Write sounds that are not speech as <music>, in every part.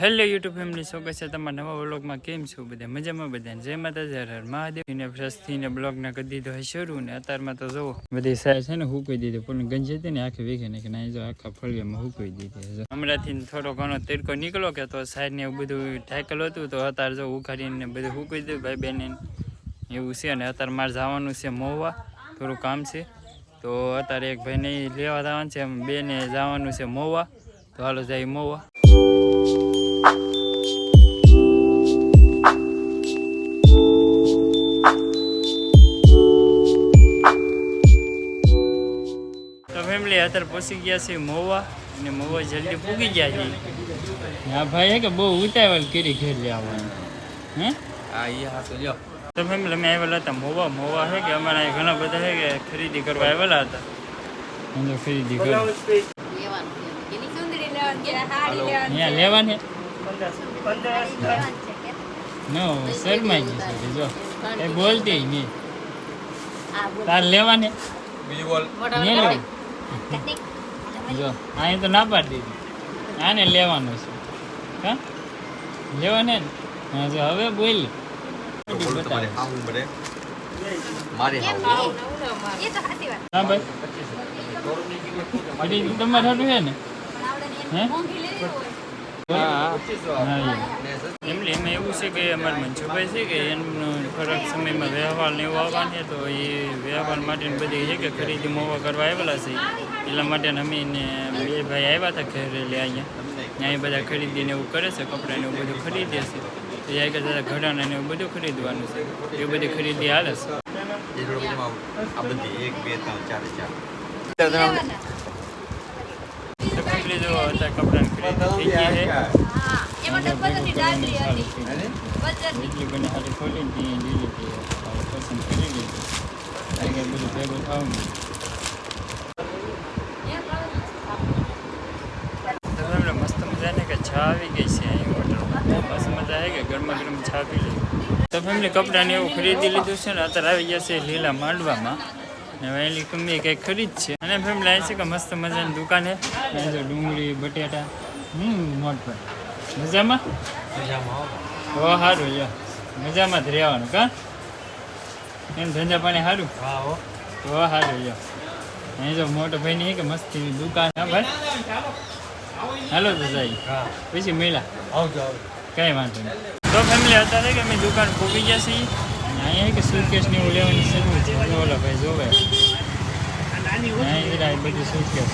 Hello YouTube family સ્વાગત છે તમારા નવા વ્લોગમાં કેમ છો બધા? મજામાં બધા જય માતાજી, હર હર મહાદેવ. ને ફ્રસ્થી ને બ્લોગના કરી દીધો હોય શરૂ, ને અત્યારમાં તો જુઓ, બધી સાહેબ છે ને હુકવી દીધી. પણ ગંજી હતી ને આખી વીખે ને કે ના જો આખા ફળિયામાં હુકવી દીધી હમણાંથી થોડો ઘણો તીરકો નીકળો કે તો સાઈડ ને એવું બધું ટાઈકલ હતું, તો અત્યારે જો ઉખાડીને બધું હુકવી દીધું ભાઈ બેને એવું છે અને અત્યારે મારે જવાનું છે મોવા. થોડું કામ છે. તો અત્યારે એક ભાઈને લેવા જવાનું છે, એમ બેને જવાનું છે મોવા. તો હાલો જાય મોવા. તો અત્યારે પહોંચી ગયા છે મોવા અને મોવા જલ્દી પૂગી ગયા છે. હા ભાઈ હે કે બહુ ઉતાવળ કરી ઘેર લેવાનું હે? હા એ હા તો લ્યો. તો ફેમિલી અમે આવેલા હતા મોવા. મોવા છે કે અમારા ઘણા બધા છે કે ખરીદી કરવા આવેલા હતા. અમે ખરીદી કરી. લેવાની શરમાઈ ગઈ જો. એ બોલતી નહીં. તાર લેવાની? બીજું બોલ. નહીં જો અહીં તો ના પાડી દીધી. આને લેવાનું છે. હા? લેવાને ને હા જો હવે બોલ. મારે હાવું એ તો સાચી વાત હા ભાઈ તમારે હાડું છે ને? હે? એમલી એમાં એવું છે કે અમારા મનસુભાઈ છે કે એમનું થોડાક સમયમાં વ્યવહાર ને એવું આવવાની તો એ વ્યવહાર માટેની બધી છે કે ખરીદી મોવા કરવા આવેલા છે. એટલા માટે અમે ને બે ભાઈ આવ્યા હતા ઘરે લે અહીંયા. એ બધા ખરીદીને એવું કરે છે કપડાને એવું બધું ખરીદે છે. એ આગળ દાદા ઘડાને એવું બધું ખરીદવાનું છે. એ બધી ખરીદી હાલે છે. આ બધી એક બે ત્રણ ચાર ચાર. ખરીદી એમાં તો બધાની ડાબરી હતી એટલી બને હાથે ખોલી ને લીધી હતી. પસંદ કરી લીધી. આગળ બધું ભેગું થવું મસ્ત મજા ને કે છા આવી ગઈ છે અહીં હોટલમાં. મસ્ત મજા આવે કે ગરમા ગરમ છા પી લે તો ફેમિલી કપડાને એવું ખરીદી લીધું છે ને અત્યારે આવી ગયા છે લીલા માંડવામાં. ને વહેલી કમી કંઈક ખરીદ છે. અને ફેમિલી આવી છે કે મસ્ત મજાની દુકાન છે. ડુંગળી બટેટા. હમ મોટ પર મજામાં? તો સારું જો મજામાં જ રહેવાનું કા? એમ ધંધા પાણી સારું હા હો. તો સારું લ્યો. અહીં જો મોટો ભાઈની કે મસ્તી દુકાન હા ભાઈ. હાલો તો જાય. હા. પછી મેળા આવજો આવજો. કંઈ વાંધો નહીં. તો ફેમિલી અત્યારે કે અમે દુકાન ખોબી ગયા છીએ. અને અહીંયા કે સુટકેસ ને એવું લેવાની શરૂ છે. જો ઓલા ભાઈ જોવે. અહીં બધું બધી સુટકેસ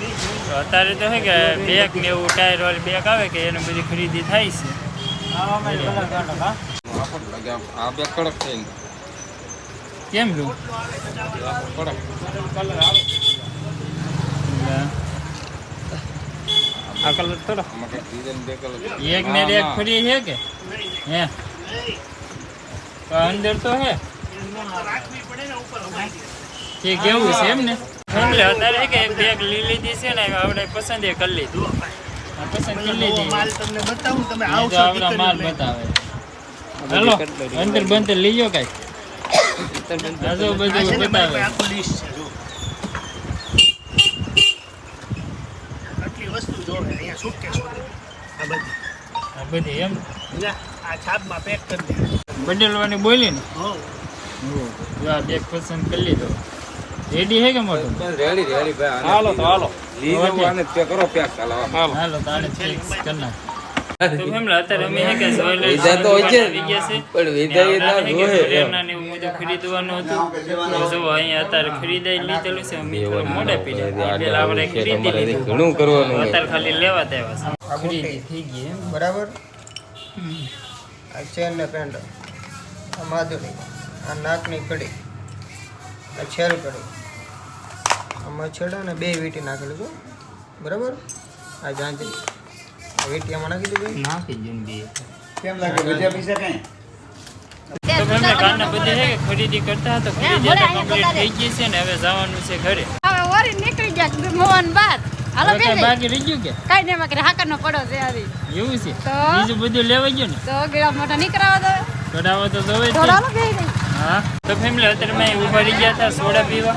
અત્યારે તો હે કે બેગ ને એવું ટાયર વાળી બેગ આવે કે એની બધી ખરીદી થાય છે. આ બે કડક થઈ કેમ કડક આ થોડો. કલર એક ને એક ફરી છે કે? હે? અંદર તો હે. તે કેવું છે એમ ને એટલે અત્યારે કે એક બેગ લઈ લીધી છે ને આપણે પસંદ એ કરી લીધું. પસંદ કરી લીધી. માલ તમને બતાવું તમે આવશો આપણા માલ બતાવે. હાલો અંતર બંતર લઈ જાઓ કાંઈ આ જો આ છે બધું ને મારી પાસે બતાવે આખું લિસ્ટ છે જો. આટલી વસ્તુ જો અહીંયા સુટકેસ આ બધી. આ બધી એમ? આ છાપમાં પેક કરી દે. બદલવાની બોલી ને? હો. આ બેગ પસંદ કરી લીધો. રેડી હે કે મોટું? રેડી રેડી ભાઈ. હાલો તો હાલો. લીધું આને તે કરો પેક હાલો હાલો. હાલો તો આને ફિક્સ કરી નાખ. તો <laughs> ફેમિલી અત્યારે અમે હે કે સોયલે વિધા તો હોય છે. આવી ગયા છે. પણ વિધા એ ના ને જોહે. ઘરેના ને એવું બધું ખરીદવાનું જો અહીંયા અત્યારે ખરીદાઈ લીધેલું છે. અમે થોડા મોડા પીડ્યા પેલા આપણે ખરીદી લીધું. ઘણું કરવાનું અત્યારે ખાલી લેવા જ આવ્યા છે. ખરીદી. થઈ ગઈ એમ બરાબર? આ ચેન ને પેન્ટ આ માધુરી. આ નાકની કડી. આ છેલ કડી. આ છેડા ને બે વીટી નાખેલું છું બરાબર? આ જાંજરી વીટી આમાં નાખી દીધી નાખી જિંદગી કેમ લાગે? બીજા પૈસા કઈ? તો ફેમિલી કાલના બધે છે ખરીદી કરતા હતા ખરીદી કમ્પ્લીટ થઈ ગઈ છે ને હવે જવાનું છે ઘરે. હવે વરી નીકળી ગયા મોહન બાદ. હાલો હવે બાકી રહી ગયું કે? કઈ નહીં માં હાકર નો પડો છે આવી. એવું છે? તો? બીજું બધું લેવાઈ ગયું ને? તો ગળા મોટા નીકળાવા કઢાવો તો જોવે હા. તો ફેમિલી અત્યારે મેં ઊભા રહી ગયા હતા સોડા પીવા.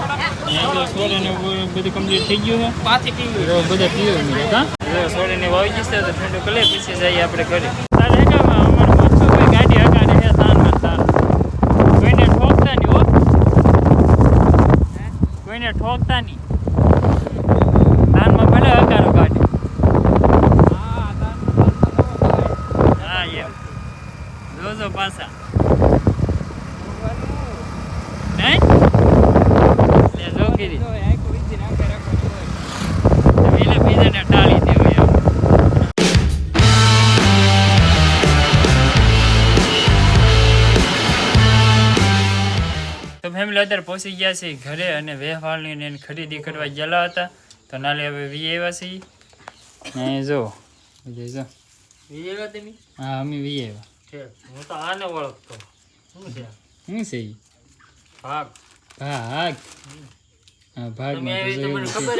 બધું કમ્પ્લીટ થઈ ગયું છે. પાછી પીવું બધા પીવું હા? જો છોડીને વાવી જશે તો ઠંડુ કરી લે, પછી જઈએ આપણે ઘરે. તારે હેગામાં અમારે મોટું ગાડી હગાડે છે તાનમાં તાન કોઈને ઠોકતા નહીં હો. હે? કોઈને ઠોકતા નહીં. તાનમાં ભલે હકારો ગાડી. હા જોજો પાછા. તો પહોંચી ગયા છે ઘરે અને વ્યવહારની ને એની ખરીદી કરવા ગયેલા હતા. તો નાલે હવે વી આવ્યા છીએ. ને જો જો. હા અમે વી આવ્યા. હું તો આને ઓળખતો. શું છે? શું છે? ભાગ. ભાગ? હા એવું તમને ખબર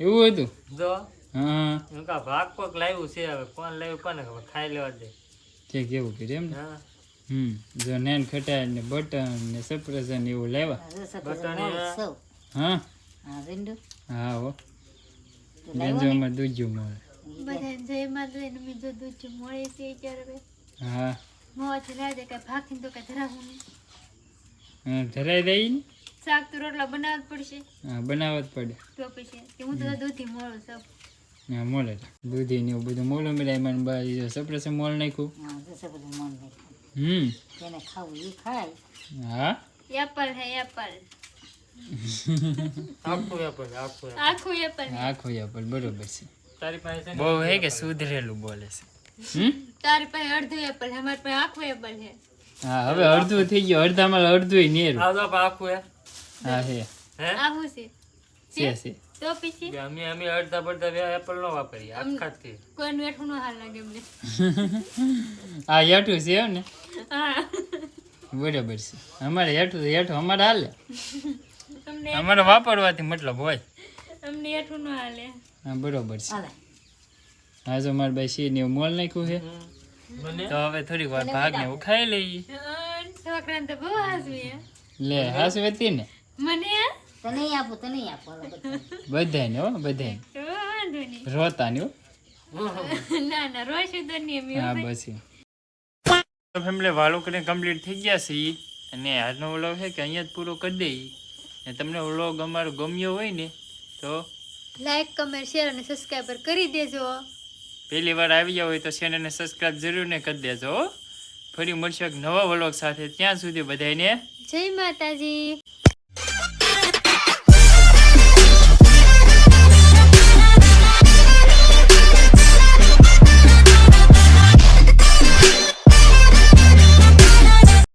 એવું હતું? જો. હા. ભાગ કોક લાવ્યું છે હવે કોણ લાવ્યું કોને ખબર? ખાઈ લેવા દે. કે કેવું કર્યું એમ ને? હા. હમ. જો નેન ખટા ને બટન ને સપ્રેશન એવું લેવા. બટન હા? હા હો જો અમારે દૂજ્યું મળે. બધાને જય માતા ને બીજો દૂધ મળે છે અત્યારે હા. મોજ લાગે કે ભાખીને તો કઈ ધરાવું નહીં. હા ધરાઈ દઈ ને? શાક તો રોટલા બનાવવા જ પડશે. હા બનાવવા જ પડે. તો પછી હું તો દૂધી મળું સૌ. હા મોલે દૂધી ને એવું બધું મોલો મિલાય મને સપ્રેશન મોલ નાખ્યું. હમ હા એપલ હે એપલ આખું એપલ આખું apple. આખું એપલ આખો યાપર બરોબર છે તારી પાસે છે ને બહુ હે કે સુધરેલું બોલે છે હમ તારી પાસે અડધું એપલ હે અમારી પાસે આખું એપલ હે હા હવે અડધું થઈ ગયું અડધામાં અડધું નેરું આ તો આપણે આખું હે હા હે હે આવું છે છે છે તો પછી? અમે અમે અડધા પડધા એપલ નો વાપરીએ આખા થી કોઈ કોઈનું બેઠું ન હાલ લાગે અમને <laughs> આ હેઠું છે એમ ને? બરાબર છે. અમારે હેઠું તો હેઠું અમારે હાલે. અમારે વાપરવાથી મતલબ હોય. અમને હેઠું નો હાલે. હા બરોબર છે. હા જો મારા ભાઈ શી ને એવું મોલ નાખ્યું છે. તો હવે થોડીક વાર ભાગ ને ઉખાઈ લઈએ. છોકરાને તો બહુ હાસવી લે હાસવેતી ને. મને? હે? બધાને હો બધાને. તો વાંધો નહીં. રોતા ને ના ના રોશું તો નહીં હા બસ ફેમિલી વાલો કરીને કમ્પ્લીટ થઈ ગયા છે અને આજનો વ્લોગ છે કે અહીંયા જ પૂરો કરી દઈએ અને તમને વ્લોગ અમારો ગમ્યો હોય ને તો લાઈક કમેન્ટ શેર અને સબસ્ક્રાઈબર કરી દેજો. પહેલી વાર આવી ગયા હોય તો ચેનલને સબસ્ક્રાઈબ જરૂર ને કરી દેજો હો. ફરી મળશે એક નવા વ્લોગ સાથે. ત્યાં સુધી બધાને જય માતાજી.